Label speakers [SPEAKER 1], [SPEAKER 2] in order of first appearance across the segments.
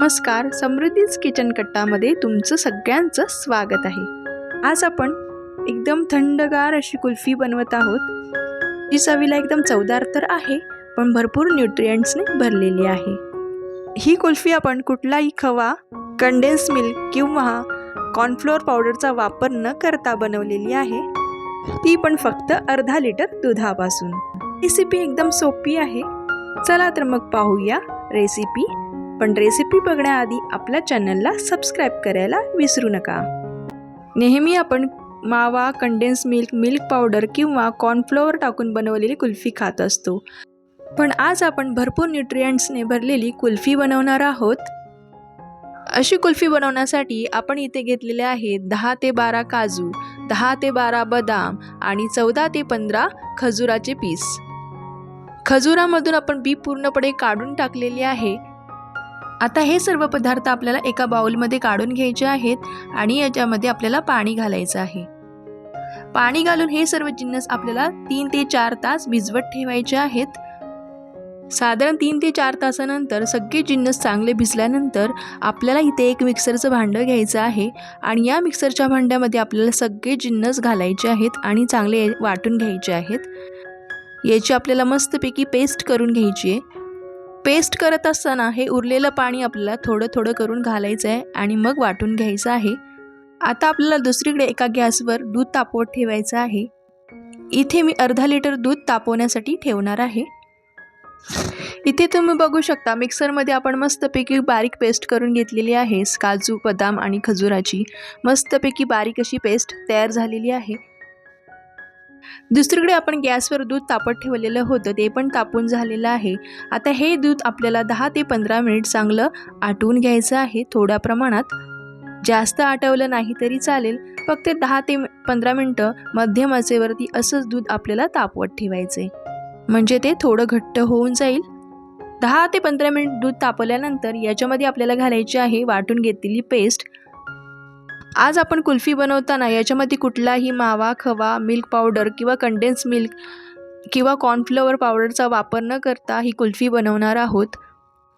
[SPEAKER 1] नमस्कार समृद्धीज किचन कट्टामध्ये तुमचं सगळ्यांचं स्वागत आहे. आज आपण एकदम थंडगार अशी कुल्फी बनवत आहोत जी चवीला एकदम चवदार तर आहे पण भरपूर न्यूट्रियंट्सने भरलेली आहे. ही कुल्फी आपण कुठलाही खवा कंडेन्स मिल्क किंवा कॉर्नफ्लोअर पावडरचा वापर न करता बनवलेली आहे. ती पण फक्त अर्धा लिटर दुधापासून. रेसिपी एकदम सोपी आहे. चला तर मग पाहूया रेसिपी पण रेसिपी बघण्याआधी आपल्या चॅनलला सबस्क्राईब करायला विसरू नका. नेहमी आपण मावा कंडेन्स मिल्क मिल्क पावडर किंवा कॉर्नफ्लोअर टाकून बनवलेली कुल्फी खात असतो. पण आज आपण भरपूर न्यूट्रियंट्सने भरलेली कुल्फी बनवणार आहोत. अशी कुल्फी बनवण्यासाठी आपण इथे घेतलेले आहेत दहा ते बारा काजू दहा ते बारा बदाम आणि चौदा ते पंधरा खजुराचे पीस. खजुरामधून आपण बी पूर्णपणे काढून टाकलेली आहे. आता हे सर्व पदार्थ आपल्याला एका बाऊलमध्ये काढून घ्यायचे आहेत आणि याच्यामध्ये आपल्याला पाणी घालायचं आहे. पाणी घालून हे सर्व जिन्नस आपल्याला तीन ते चार तास भिजवत ठेवायचे आहेत. साधारण तीन ते चार तासानंतर सगळे जिन्नस चांगले भिजल्यानंतर आपल्याला इथे एक मिक्सरचं भांडं घ्यायचं आहे आणि या मिक्सरच्या भांड्यामध्ये आपल्याला सगळे जिन्नस घालायचे आहेत आणि चांगले वाटून घ्यायचे आहेत. याची आपल्याला मस्तपैकी पेस्ट करून घ्यायची आहे. पेस्ट करत असताना हे उरलेलं पाणी आपल्याला थोडं थोडं करून घालायचं आहे आणि मग वाटून घ्यायचं आहे. आता आपल्याला दुसरीकडे एका गॅसवर दूध तापवत ठेवायचं आहे. इथे मी अर्धा लिटर दूध तापवण्यासाठी ठेवणार आहे. इथे तुम्ही बघू शकता मिक्सरमध्ये आपण मस्तपैकी बारीक पेस्ट करून घेतलेली आहे. काजू बदाम आणि खजुराची मस्तपैकी बारीक अशी पेस्ट तयार झालेली आहे. दुसरीकडे आपण गॅसवर दूध तापत ठेवलेलं होतं ते पण तापून झालेलं आहे. आता हे दूध आपल्याला दहा ते पंधरा मिनिट चांगलं आटवून घ्यायचं आहे थोड्या प्रमाणात. जास्त आटवलं नाही तरी चालेल फक्त दहा ते पंधरा मिनटं मध्यम आचेवरती असंच दूध आपल्याला तापवत ठेवायचं आहे. म्हणजे ते थोडं घट्ट होऊन जाईल. दहा ते पंधरा मिनिट दूध तापवल्यानंतर याच्यामध्ये आपल्याला घालायची आहे वाटून घेतलेली पेस्ट. आज आपण कुल्फी बनवताना याच्यामध्ये कुठलाही मावा खवा मिल्क पावडर किंवा कंडेन्स मिल्क किंवा कॉर्नफ्लॉवर पावडरचा वापर न करता ही कुल्फी बनवणार आहोत.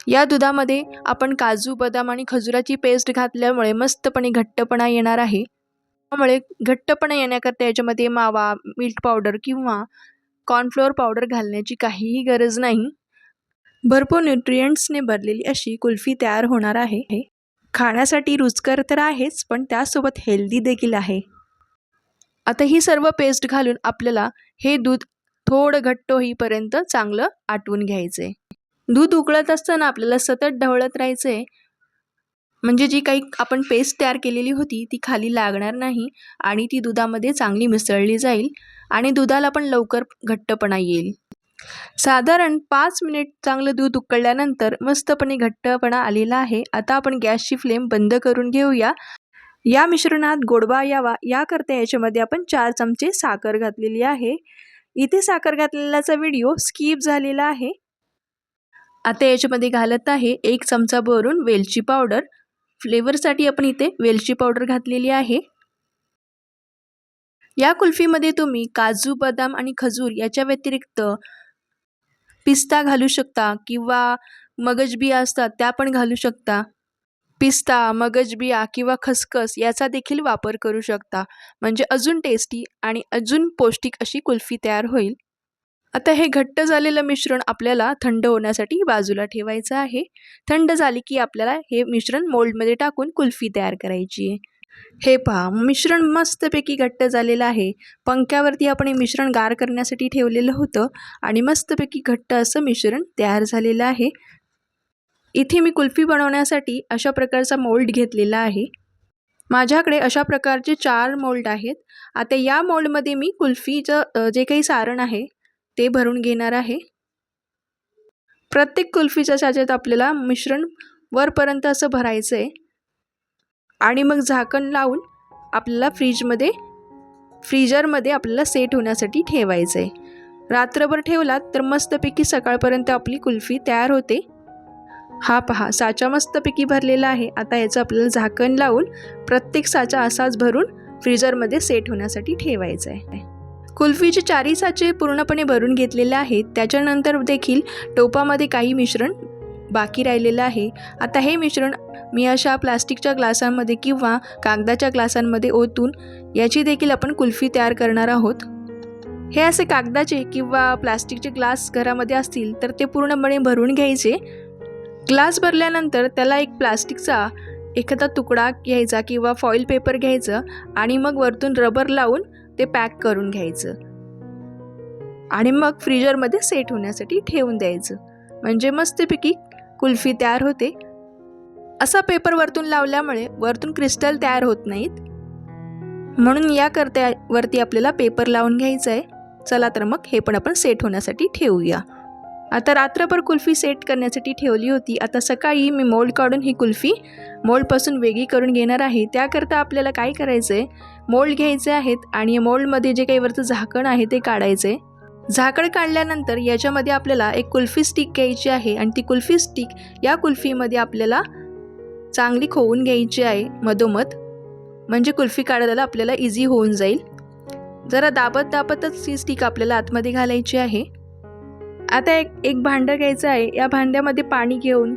[SPEAKER 1] या दुधामध्ये आपण काजू बदाम आणि खजुराची पेस्ट घातल्यामुळे मस्तपणे घट्टपणा येणार आहे. त्यामुळे घट्टपणा येण्याकरता याच्यामध्ये मावा मिल्क पावडर किंवा कॉर्नफ्लोअर पावडर घालण्याची काहीही गरज नाही. भरपूर न्यूट्रियंट्सने भरलेली अशी कुल्फी तयार होणार आहे. खाण्यासाठी रुचकर तर आहेच पण त्यासोबत हेल्दी देखील आहे. आता ही सर्व पेस्ट घालून आपल्याला हे दूध थोडं घट्ट होईपर्यंत चांगलं आटवून घ्यायचं आहे दूध उकळत असताना आपल्याला सतत ढवळत राहायचं आहे म्हणजे जी काही आपण पेस्ट तयार केलेली होती ती खाली लागणार नाही आणि ती दुधामध्ये चांगली मिसळली जाईल आणि दुधाला पण लवकर घट्टपणा येईल. साधारण पाच मिनिट चांगलं दूध उकळल्यानंतर मस्तपणे घट्टपणा आलेला आहे. आता आपण गॅसची फ्लेम बंद करून घेऊया. या मिश्रणात गोडवा यावा. याकरता याच्यामध्ये आपण चार चमचे साखर घातलेली आहे. इथे साखर घातलेल्याचा व्हिडिओ स्किप झालेला आहे. आता याच्यामध्ये घालत आहे एक चमचा भरून वेलची पावडर. फ्लेवरसाठी आपण इथे वेलची पावडर घातलेली आहे. या कुल्फीमध्ये तुम्ही काजू बदाम आणि खजूर याच्या व्यतिरिक्त पिस्ता घालू शकता किंवा मगजबिया असतात त्या पण घालू शकता. पिस्ता मगजबिया किंवा खसखस याचा देखील वापर करू शकता. म्हणजे अजून टेस्टी आणि अजून पौष्टिक अशी कुल्फी तयार होईल. आता हे घट्ट झालेलं मिश्रण आपल्याला थंड होण्यासाठी बाजूला ठेवायचं आहे. थंड झाली की आपल्याला हे मिश्रण मोल्डमध्ये टाकून कुल्फी तयार करायची आहे. हे पहा मिश्रण मस्तपैकी घट्ट झालेलं आहे. पंख्यावरती आपण हे मिश्रण गार करण्यासाठी ठेवलेलं होतं आणि मस्तपैकी घट्ट असं मिश्रण तयार झालेलं आहे. इथे मी कुल्फी बनवण्यासाठी अशा प्रकारचा मोल्ड घेतलेला आहे. माझ्याकडे अशा प्रकारचे चार मोल्ड आहेत. आता या मोल्डमध्ये मी कुल्फीचं जे काही सारण आहे ते भरून घेणार आहे. प्रत्येक कुल्फीच्या साच्यात आपल्याला मिश्रण वरपर्यंत असं भरायचं आहे आणि मग झाकण लावून आपल्याला फ्रीजमध्ये फ्रीजरमध्ये आपल्याला सेट होण्यासाठी ठेवायचं आहे. रात्रभर ठेवलात तर मस्तपैकी सकाळपर्यंत आपली कुल्फी तयार होते. हा पहा साचा मस्तपैकी भरलेला आहे. आता याचं आपल्याला झाकण लावून प्रत्येक साचा असाच भरून फ्रीजरमध्ये सेट होण्यासाठी ठेवायचं आहे. कुल्फीचे चारही साचे पूर्णपणे भरून घेतलेले आहेत. त्याच्यानंतर देखील टोपामध्ये काही मिश्रण बाकी राहिलेलं आहे. आता हे मिश्रण मी अशा प्लास्टिकच्या ग्लासांमध्ये किंवा कागदाच्या ग्लासांमध्ये ओतून याची देखील आपण कुल्फी तयार करणार आहोत. हे असे कागदाचे किंवा प्लास्टिकचे ग्लास घरामध्ये असतील तर ते पूर्णपणे भरून घ्यायचे. ग्लास भरल्यानंतर त्याला एक प्लास्टिकचा एखादा तुकडा घ्यायचा किंवा फॉईल पेपर घ्यायचं आणि मग वरतून रबर लावून ते पॅक करून घ्यायचं. आणि मग फ्रीजरमध्ये सेट होण्यासाठी ठेवून द्यायचं. म्हणजे मस्तपैकी कुल्फी तयार होते. असा पेपर वरतून लावल्यामुळे वरतून क्रिस्टल तयार होत नाहीत. म्हणून या वरती आपल्याला पेपर लावून घ्यायचं आहे चला तर मग हे पण आपण सेट होण्यासाठी ठेवूया. आता रात्रभर कुल्फी सेट करण्यासाठी ठेवली होती. आता सकाळी मी मोल्ड काढून ही कुल्फी मोल्डपासून वेगळी करून घेणार आहे. त्याकरता आपल्याला काय करायचं आहे मोल्ड घ्यायचे आहेत आणि मोल्डमध्ये जे काही वरचं झाकण आहे ते काढायचं आहे झाकण काढल्यानंतर याच्यामध्ये आपल्याला एक कुल्फी स्टिक घ्यायची आहे आणि ती कुल्फी स्टिक या कुल्फीमध्ये आपल्याला चांगली खोवून घ्यायची आहे मधोमध. म्हणजे कुल्फी काढायला आपल्याला इझी होऊन जाईल. जरा दाबत दाबतच ही स्टिक आपल्याला आतमध्ये घालायची आहे. आता एक एक भांडं घ्यायचं आहे. या भांड्यामध्ये पाणी घेऊन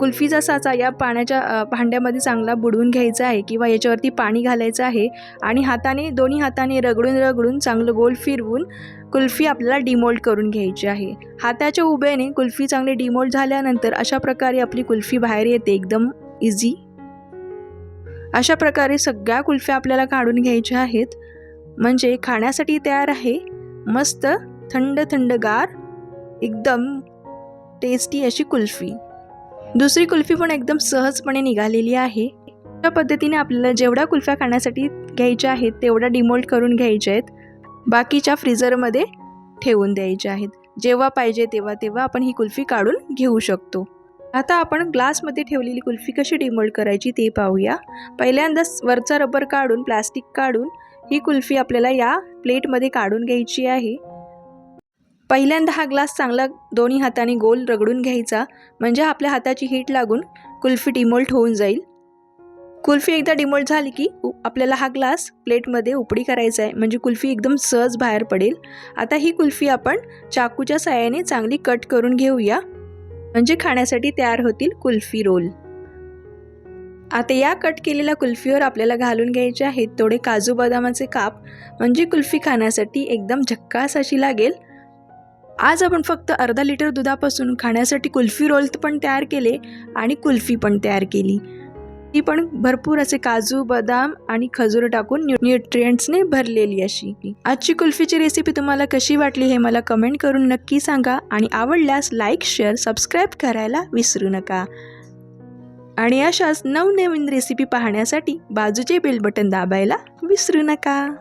[SPEAKER 1] कुल्फीचा साचा या पाण्याच्या भांड्यामध्ये चांगला बुडवून घ्यायचा आहे किंवा याच्यावरती पाणी घालायचं आहे आणि हाताने दोन्ही हाताने रगडून रगडून चांगलं गोल फिरवून कुल्फी आपल्याला डिमोल्ड करून घ्यायची आहे. हाताच्या उभ्याने कुल्फी चांगली डिमोल्ड झाल्यानंतर अशा प्रकारे आपली कुल्फी बाहेर येते एकदम इझी अशा प्रकारे सगळ्या कुल्फ्या आपल्याला काढून घ्यायच्या आहेत. म्हणजे खाण्यासाठी तयार आहे. मस्त थंड थंडगार एकदम टेस्टी अशी कुल्फी. दुसरी कुल्फी पण एकदम सहजपणे निघालेली आहे. त्या पद्धतीने आपल्याला जेवढ्या कुल्फ्या खाण्यासाठी घ्यायच्या आहेत तेवढ्या डिमोल्ड करून घ्यायच्या आहेत. बाकीच्या फ्रीझरमध्ये ठेवून द्यायच्या आहेत. जेव्हा पाहिजे तेव्हा तेव्हा आपण ही कुल्फी काढून घेऊ शकतो. आता आपण ग्लासमध्ये ठेवलेली कुल्फी कशी डिमोल्ड करायची ते पाहूया. पहिल्यांदा वरचा रबर काढून प्लास्टिक काढून ही कुल्फी आपल्याला या प्लेटमध्ये काढून घ्यायची आहे. पहिल्यांदा हा ग्लास चांगला दोन्ही हाताने गोल रगडून घ्यायचा म्हणजे आपल्या हाताची हीट लागून कुल्फी डिमोल्ट होऊन जाईल. कुल्फी एकदा डिमोल्ट झाली की उ- आपल्याला हा ग्लास प्लेटमध्ये उपडी करायचा आहे म्हणजे कुल्फी एकदम सहज बाहेर पडेल. आता ही कुल्फी आपण चाकूच्या सहाय्याने चांगली कट करून घेऊया म्हणजे खाण्यासाठी तयार होतील कुल्फी रोल. आता या कट केलेल्या कुल्फीवर आपल्याला घालून घ्यायचे आहेत थोडे काजू बदामाचे काप म्हणजे कुल्फी खाण्यासाठी एकदम झक्कास अशी लागेल. आज आपण फक्त अर्धा लिटर दुधापासून खाण्यासाठी कुल्फी रोल पण तयार केले आणि कुल्फी पण तयार केली. ती पण भरपूर असे काजू बदाम आणि खजूर टाकून न्यू न्यूट्रियंट्सने भरलेली अशी. आजची कुल्फीची रेसिपी तुम्हाला कशी वाटली हे मला कमेंट करून नक्की सांगा आणि आवडल्यास लाईक शेअर सबस्क्राईब करायला विसरू नका. आणि अशाच नवनवीन रेसिपी पाहण्यासाठी बाजूचे बेल बटन दाबायला विसरू नका.